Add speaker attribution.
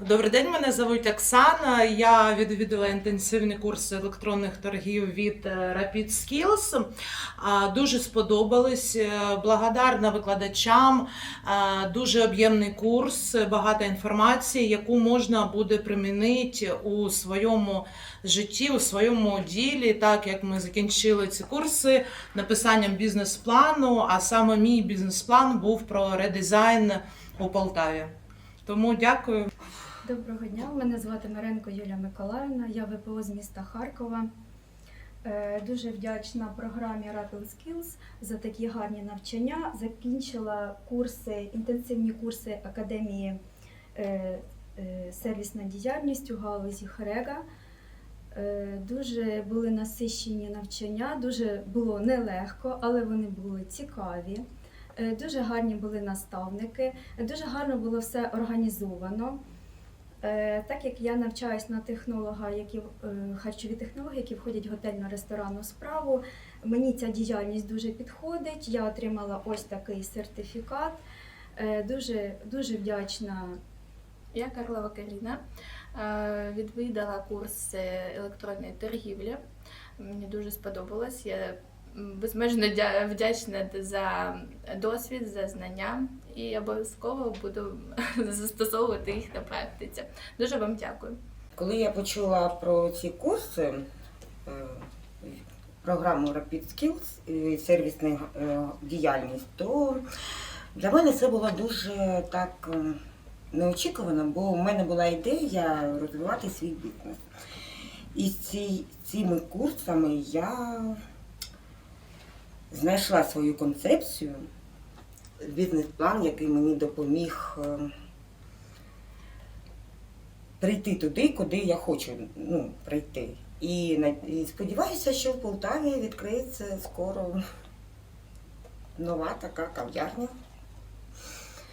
Speaker 1: Добрий день, мене звуть Оксана. Я відвідала інтенсивний курс електронних торгів від е, Rapid Skills. Дуже сподобались. Е, Благодарна викладачам. Дуже об'ємний курс, багато інформації, яку можна буде примінити у своєму житті, у своєму ділі, так як ми закінчили ці курси написанням бізнес-плану. А саме мій бізнес-план був про редизайн у Полтаві. Тому дякую.
Speaker 2: Доброго дня, мене звати Маренко Юлія Миколаївна, я ВПО з міста Харкова. Е, Дуже вдячна програмі Rapid Skills за такі гарні навчання. Закінчила курси, інтенсивні курси Академії е, е, сервісна діяльність у галузі Хрега. Дуже були насищені навчання, дуже було нелегко, але вони були цікаві. Е, Дуже гарні були наставники, дуже гарно було все організовано. Е, Так як я навчаюсь на технолога, які е, харчові технології, які входять в готельно-ресторанну справу, мені ця діяльність дуже підходить. Я отримала ось такий сертифікат. Дуже, дуже вдячна.
Speaker 3: Я Карлова Каріна. Е, Відвідала курс електронної торгівлі. Мені дуже сподобалось. Я безмежно вдячна за досвід, за знання і обов'язково буду застосовувати їх на практиці. Дуже вам дякую.
Speaker 4: Коли я почула про ці курси, е, програму Rapid Skills і сервісна е, діяльність, то для мене це було дуже так е, неочікувано, бо у мене була ідея розвивати свій бізнес. І з цими курсами я знайшла свою концепцію, бізнес-план, який мені допоміг. е, прийти туди, куди я хочу ну, прийти. І, і сподіваюся, що в Полтаві відкриється скоро нова така кав'ярня.